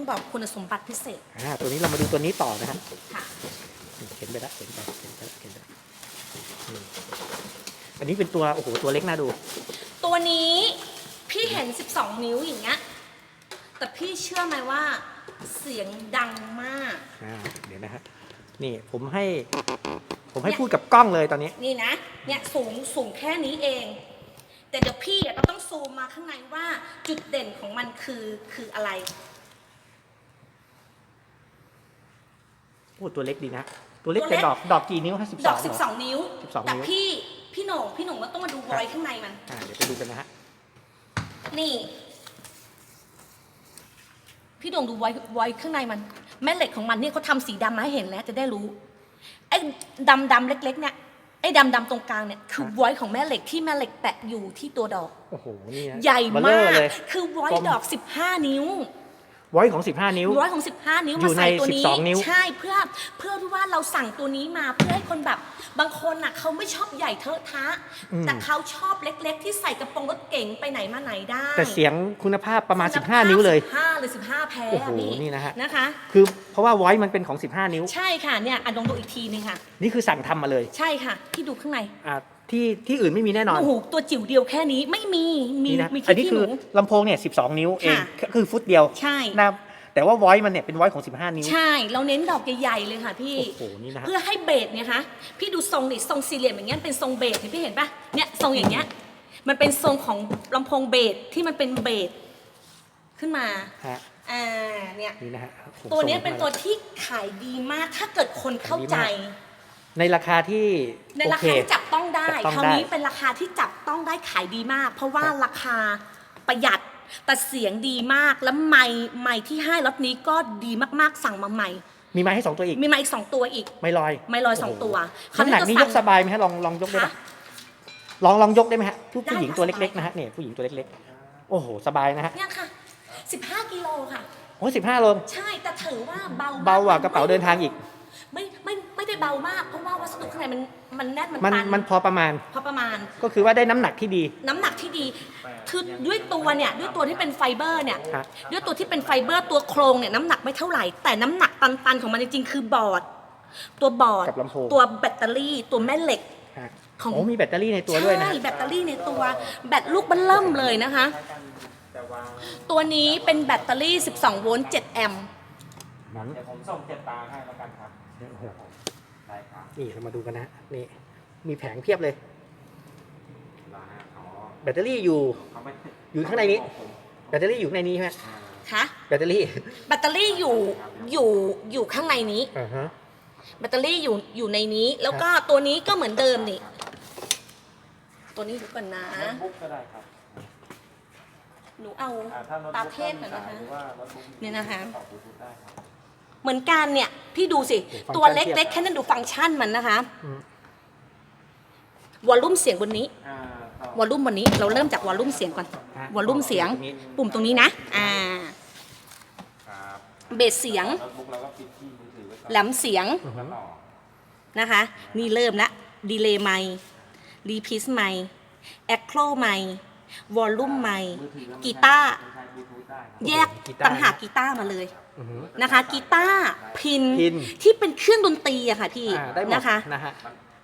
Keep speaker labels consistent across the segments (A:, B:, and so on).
A: จะต้องบอกคุณสมบัติพิเศษ
B: อ่าตัวนี้เรามาดูตัวนี้ต่อนะฮะ
A: ค่ะ
B: เห็นไปแล้วเห็นไปเห็นไปเห็นไปอืมอันนี้เป็นตัวโอ้โหตัวเล็กน่าดู
A: ตัวนี้พี่เห็น 12 นิ้วอย่างเงี้ย แต่พี่เชื่อไหมว่าเสียงดังมาก
B: อ่าเดี๋ยวนะฮะนี่ผมให้ ผมให้พูดกับกล้องเลยตอนนี้
A: นี่นะ เนี่ยสูงสูงแค่นี้เอง แต่เดี๋ยวพี่อะก็ต้องซูมมาข้างในว่าจุดเด่นของมันคือคืออะไร
B: โอ้ตัวเล็กดีนะ ตัวเล็ก
A: ตัวเล็
B: แต่
A: ก
B: ดอกดอกกี่นิ้วฮะสิบส
A: ด
B: อ
A: องก12นิ้ว
B: 12
A: แต่
B: นิ้ว
A: พี่พี่โหน่งพี่โหน่งก็ต้องมาดูวอยข้างในมัน
B: อ่าเดี๋ยวไปดูกันนะฮะ
A: นี่ พี่โด่งดูไว้ไว้ข้างในมัน แม่เหล็กของมันเนี่ยเขาทำสีดำมาให้เห็นแล้วจะได้รู้ไอ้ดำดำๆเล็กๆเนี่ยไอ้ดำดำๆตรงกลางเนี่ยคือไว้ของแม่เหล็กที่แม่เหล็กแปะอยู่ที่ตัวดอก
B: โอ้โห นี่นะ
A: ใหญ่
B: เบล
A: มา
B: อกเลย
A: คือไว้
B: กลม
A: ดอก 15 นิ้ว
B: ไว้ของ 15 นิ้ว
A: ร้อยของ15 นิ้ว
B: อยู่
A: มาใส่ตัว
B: ใน
A: นี้
B: 12นิ้ว
A: ใช่เพื่อเพื่อที่ว่าเราสั่งตัวนี้มาเพื่อให้คนแบบบางคนน่ะเขาไม่ชอบใหญ่เทอะทะ แต่เขาชอบเล็กๆ ที่ใส่กระโปรงรถเก๋งไปไหนมาไหนได้
B: แต่เสียงคุณภาพประมาณ15 นิ้วเลย
A: 15หรือ15 แพ้
B: โอ้โห
A: พี่
B: นี่นะฮะ
A: นะคะ
B: คือเพราะว่าไว้มันเป็นของ 15 นิ้ว
A: ใช่ค่ะเนี่ยอะลองดูอีกทีนึงค่ะ
B: นี่คือสั่งทำมาเลย
A: ใช่ค่ะ ที่ดูข้างใน
B: อ่า ที่ที่อื่นไม่มีแน่นอน
A: โอ้โหตัวจิ๋วเดียวแค่นี้ไม่มีมี
B: นี่นะ
A: มี
B: อัน
A: แค่
B: นี้
A: ที่
B: คื
A: ห
B: อ
A: นู
B: ลำโพงเนี่ย 12 นิ้วเอง
A: ค่ะ
B: ก็คือฟุตเดียว
A: ใช่
B: นะแต่ว่าไว้มันเนี่ยเป็นไว้ของ 15 นิ้ว
A: ใช่ เราเน้นดอกใหญ่ๆเลยค่ะพี่
B: โอ้โห นี่นะฮะ
A: เพื่อให้เบสเนี่ยคะพี่ดูทรงนี่ทรงสี่เหลี่ยมอย่างเงี้ยเป็นทรงเบสเนี่ยพี่เห็นปะเนี่ยทรงอย่างเงี้ยมันเป็นทรงของลำโพงเบสที่มันเป็นเบสขึ้นมา
B: ฮะ
A: อ่าเนี่ย
B: นี่นะฮะผม
A: ตัวเนี้ย
B: ส่ง
A: เป็น
B: มา
A: ตัวที่ขายดีมากถ้าเกิดคนเข้าใจ
B: ขายดีมาก ในราคาที่
A: ใน
B: โอ
A: รา
B: เค
A: คาที่จับต้องได้
B: จับต้อง
A: คราว
B: ได้
A: นี้เป็นราคาที่จับต้องได้ขายดีมาก เพราะว่าราคาประหยัดแต่เสียงดีมากแล้วไม้ไม้ที่ให้รถนี้ก็ดีมากๆสั่งมาใหม่
B: มีไม้ให้2ตัวอีก
A: มีไม้อีกสองตัวอีก
B: ไม่ลอย
A: ไม้ลอยสอง
B: โโตั
A: ว
B: น้ำหนักนี่ยกสบายไหมฮะลองลองยกได้ไหม
A: คะ
B: ลองลองยกได้ไหมฮะผู้
A: ได้
B: ผู้หญิง
A: ค่ะ
B: ตัว
A: ส
B: เล็ก
A: บาย
B: ๆนะฮะเนี่ยผู้หญิงตัวเล็กๆ โอ้โหสบายนะฮะ
A: เนี่ยค่ะ 15 กิโลค่ะ
B: โอ้สิบห้าโล
A: ใช่แต่ถือว่าเบา
B: เบากว่ากระเป๋าเดินทางอีก
A: ไม่ไม่ไม่ได้เบามาก ข้างในมันมันแน่นมัน
B: มัน
A: ตัน
B: มันพอประมาณ
A: พอประมาณ
B: ก็คือว่าได้น้ำหนักที่ดี
A: น้ำหนักที่ดี คือด้วยตัวเนี่ยด้วยตัวที่เป็นไฟเบอร์เนี่ย
B: ครับ
A: ด้วยตัวที่เป็นไฟเบอร์ตัวโครงเนี่ยน้ำหนักไม่เท่าไหร่ แต่น้ำหนักตันๆของมันจริงๆคือบอร์ด ตัวบอร์ด
B: กับลำโพง
A: ตัวแบตเตอรี่ ตัวแม่เหล็ก
B: ฮะ
A: ของ
B: โอ้มีแบตเตอรี่ในตัวด้วยนะ
A: ใช่
B: ฮะ
A: แบตเตอรี่ในตัวแบตลูกเบันเริ่มเลยนะคะ ตัวนี้เป็นแบตเตอรี่ 12 โวลต์ 7 แอมป์
B: หนัง
C: เดี๋ยวผมส่งเจ็ดตาให้แล้วกันครับ
B: โอ้โห
C: ได้ครับ
B: นี่เรามาดูกันนะฮะนี่มีแผงเพียบเลย
C: รอฮะอ๋อ
B: แบตเตอรี่อยู่
C: เขาไม่
B: อยู่ข้างในนี้ แบตเตอรี่อยู่ในนี้ใช่ไหม
C: อ่า
A: คะ
B: แบตเตอรี่
A: แบตเตอรี่อยู่อยู่อยู่ข้างในนี้
B: อ่าฮะ
A: แบตเตอรี่อยู่อยู่ในนี้ แล้วก็ตัวนี้ก็เหมือนเดิมนี่ตัวนี้ดูก่อนนะ
C: โน้ตบุ๊กก็ได้ครับ
A: หนูเอา
C: อ่าถ้าโน้ต
A: ตา
C: บุ๊ก
A: เทพหน่อยนะคะ
C: หรือว่าโน้ตบุ๊ก
A: เนี่ยนะคะ เหมือนกันเนี่ย พี่ดูสิตัวเล็กๆแค่นั้นดูฟังก์ชันมันนะคะ
B: อืม
A: วอลลุ่มเสียงบนนี้
C: อ่าต่อ
A: วอลลุ่มบนนี้เราเริ่มจากวอลลุ่มเสียงก่อน
B: ฮะ
A: วอลลุ่มเสียง
B: ตรงนี้
A: ปุ่มตรงนี้นะอ่า
C: ครับ
A: เบสเสียง
C: โน้ตบุ๊กเราก็ปิดที่มือถือไว้ก่อน
A: แหลมเสียง
B: อือฮึ
C: ต่อ
A: นะคะ นี่เริ่มละดีเลย์ไมค์รีพิสไมค์แอคโครไมค์วอลลุ่มไมค์
C: มือถือเไม่
A: กีตาร์
C: ใช้บลูทูธได้ครับ
A: แยก
B: กีตาร์
A: ต่างหากกีตาร์มาเลย
B: อือฮึ
A: นะคะ กีตาร์พิน
B: พิณ
A: ที่เป็นเครื่องดนตรีอะค่ะพี่
B: อ่าได้หมด
A: นะคะ
B: นะฮะ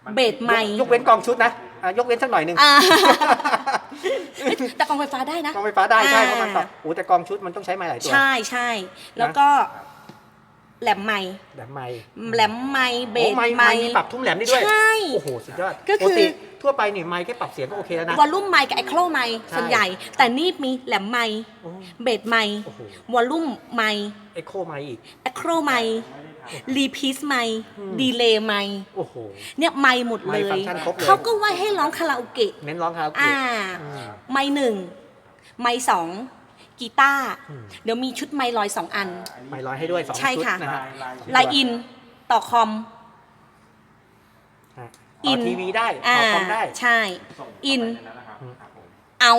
C: มัน
A: เบสไมค์
B: ยกเว้นกองชุดนะอะยกเว้นสักหน่อยหนึ่ง
A: อ่า เอ้ยแต่กองไฟฟ้าได้นะ
B: กองไฟฟ้าได้ใช่
A: อ่า
B: เพราะมันแบบโอ้แต่กองชุดมันต้องใช้ไม้หลายตัว
A: ใช่ใช่แล้วก็แหลมไมค์
B: แบบไม้
A: แหลมไมค์เบ
B: โอ้
A: ส
B: ไม้
A: ไม
B: ไม้
A: ค์
B: มีปรับทุ่มแหลมได้ด้วย
A: ใช่
B: โอ้โห สุดยอด
A: ก็คือ
B: ปติ ทั่วไปเนี่ยไม้แค่ปรับเสียงก็โอเคแล้วนะ
A: วอลลุ่มไมค์กับไอโครไมค์
B: ใช่
A: ส่วนใหญ่ แต่นี่มีแหลมไมค์
B: โอ้
A: เบสไมค์
B: โอ้โห
A: วอลลุ่มไมค์
B: เอ็กโคไม้อีก
A: ไอโครไมค์รีพีสไมค์
B: อืม
A: ดีเลย์ไมค์
B: โอ้โห
A: เนี่ยไมค์หมดเล
B: ไมค์ฟั
A: ย
B: งก์ชันครบเลย
A: เขาก็ไว้ให้ร้องคาราโอเกะ
B: เน้นร้องคาราโอเกะ
A: อ่า
B: อืม
A: ไมค์หนึ่งไมค์สองกีตาร์
B: อืม
A: เดี๋ยวมีชุดไมค์ลอยสองอัน
B: ไม้ร้อยให้ด้วยสอง
A: ใช่
B: ชุด
A: ค่ะ
B: นะฮะ
A: ไลน์อินต่อคอม
B: ฮะ
A: อิ
B: ต่อนทีวีได้
A: อ่า
B: ต่อคอมได้
A: ใช่
C: ส่ง
A: อิน
C: เข้าไปในั้นนะครับครับผม
A: เอา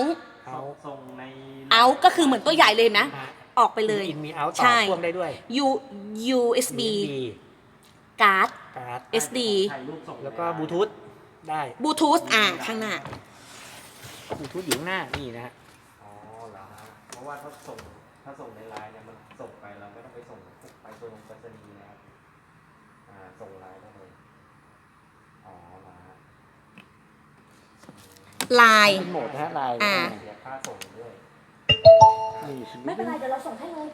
B: เอา
C: ส่งใน
A: เอาก็คือเหมือนตัวใหญ่เลยนะ
B: ฮะ
A: ออกไปเลย
B: อินมีเอาต่อ
A: ใช่
B: พ่วงได้ด้วย
A: U USB การ์ด
B: การ์ด
A: SD
C: ถ่ายรูปส่ง
B: แล้วก็บลูทูธได้
A: บลูทูธอ่าข้างหน้า
B: บลูทูธอยู่ข้างหน้านี่นะฮะ
C: อ๋อเหรอฮะเพราะว่าเขาส่งถ้าส่งในไลน์เนี่ยมันส่งไปเราไม่ต้องไปส่งไปตัวลงไปรษณีย์นะครับอ่าส่งไลน์ได้เลยอ๋อเหรอฮะ
A: ลาย
B: เป็นโหมดนะฮะลาย
A: อ่า
C: เสียค่าส่งด้วย
B: นี่
A: ไม่เป็นไรเดี๋ยวเราส่งให้เลย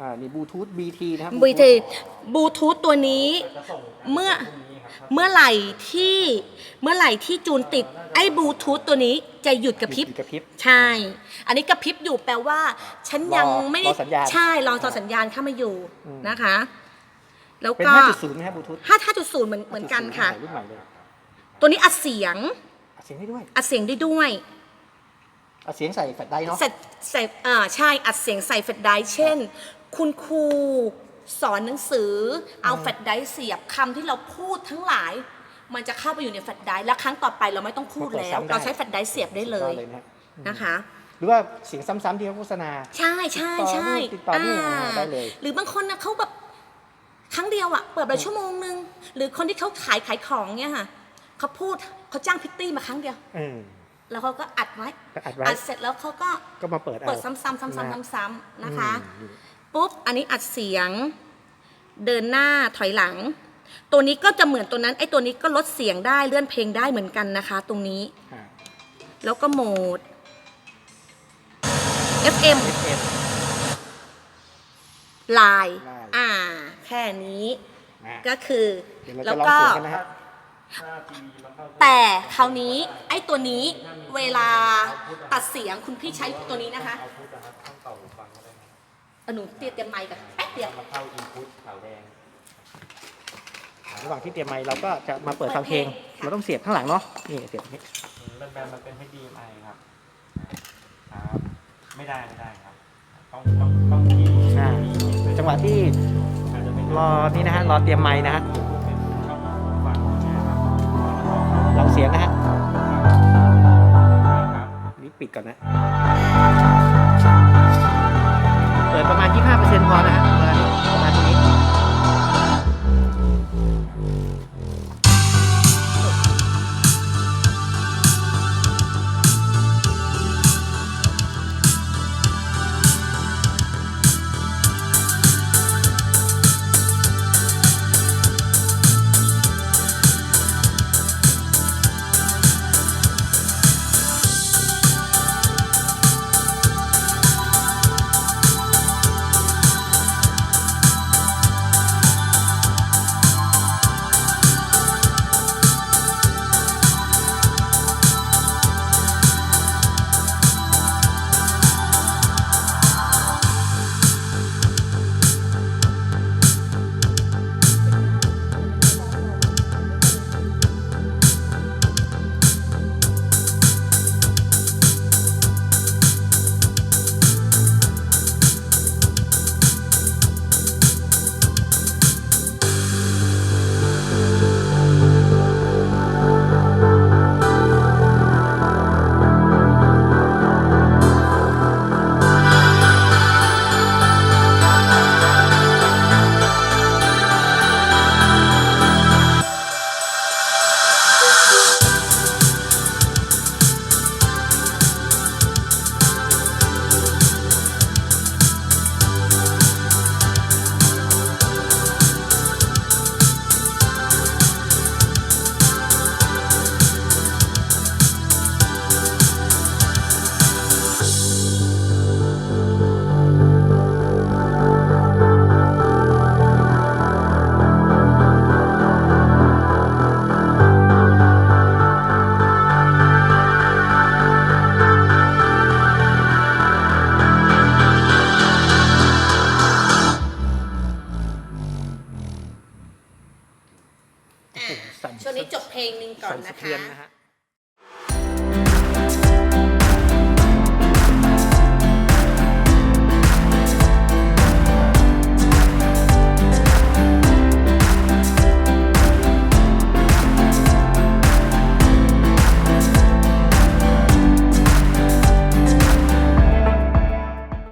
B: อ่านี่บลูทูธ BT นะครับ
A: บีทีบลูทูธตัวนี้
C: จะส่ง
A: เมื่อ
C: พรุ่งนี้ครับ
A: เมื่อไหร่ที่เมื่อไหร่ที่จูนติดไอ้บลูทูธตัวนี้จะหยุดกระพริบ
B: กระพริบ
A: ใช่ อันนี้กระพริบอยู่แปลว่า ฉันยัง
B: รอ
A: ไม่ได้
B: รอสัญญาณ
A: ใช่รอต่อสัญญาณเข้ามาอยู่
B: อืม
A: นะคะ แล้ว
B: เป็น
A: ก็
B: 5.0ไหมครับบลูทูธ
A: ห้าห้าจุดศูนย์เหมือนเหมือนกันค่ะ
B: รุ่นใหม่เลย
A: ตัวนี้อัดเสียง
B: อัด เสียงได้ด้วย
A: อัดเสียงได้ด้วย
B: อัดเสียงใส่แฟลชไดร์เนาะ
A: เสร็จใส่อ่าใช่อัดเสียงใส่แฟลชไดรฟ์เช่น คุณครูสอนหนังสือ เอาแฟลชไดรฟ์เสียบคำที่เราพูดทั้งหลาย มันจะเข้าไปอยู่ในแฟลชไดรฟ์และครั้งต่อไปเราไม่ต้องพูดแล้วเราใช้แฟลชไดรฟ์เสียบได้เลย
B: สุดอดนะฮะ
A: นะคะ
B: หรือว่าเสียงซ้ำๆที่เขาโฆษณา
A: ใช่ใช่ใช่
B: ติดต่อนี่อ่าได้เลย
A: หรือบางคนนะเขาแบบครั้งเดียวอะเปิดไปชั่วโมงนึง หรือคนที่เขาขายขายของเนี่ยค่ะเขาพูด เขาจ้างพิตตี้มาครั้งเดียว
B: เออ
A: แล้วเขาก็อัดไว้
B: ก็อัดไว้
A: อัดเสร็จแล้วเขาก็
B: ก็มาเปิดเอา
A: เปิดซ้ำๆซ้ำๆ
B: นะ
A: ซ้ำๆนะคะ
B: อืม
A: ปุ๊บ อันนี้อัดเสียง เดินหน้าถอยหลัง ตัวนี้ก็จะเหมือนตัวนั้น ไอ้ตัวนี้ก็ลดเสียงได้เลื่อนเพลงได้เหมือนกันนะคะ ตรงนี้
B: อ่า
A: แล้วก็โหมด FM
B: FM
A: ไลน์
B: Line
A: อ่า แค่นี้
B: นะ
A: ก็คือ
B: เดี๋ยวเรา
A: แล้ว
B: จะลอง
A: ก็
B: เสียงกันนะฮะ
C: ถ้าทีวีมันเข้า
A: แต่คราวนี้ไอ้ตัวนี้เวลาตัดเสียงคุณพี่ใช้ตัวนี้นะคะ
C: เอาพุทนะครับต้องเป่าหูฟังก็ได้นะ
A: เอาหนูเตรียมเตรียมไมค์กันแป๊บเดียว
C: มาเข้าอินพุตขาวแดง
B: ระหว่างที่เตรียมไมค์เราก็จะมาเปิดฟังเพลง เราต้องเสียบข้างหลังเนาะนี่เสียบตรงนี้
C: แบนแบนมันเป็น HDMI ครับครับไม่ได้ไม่ได้ครับต้องต้องต้องที่
B: อ่าจังหวะที่
C: อาจจะเป็น
B: รอนี่นะฮะรอเตรียมไมค์นะฮะ สียงนะฮะ
C: ครับ
B: นี่ปิดก่อนนะ เปิดประมาณ 25%พอนะฮะประมาณประ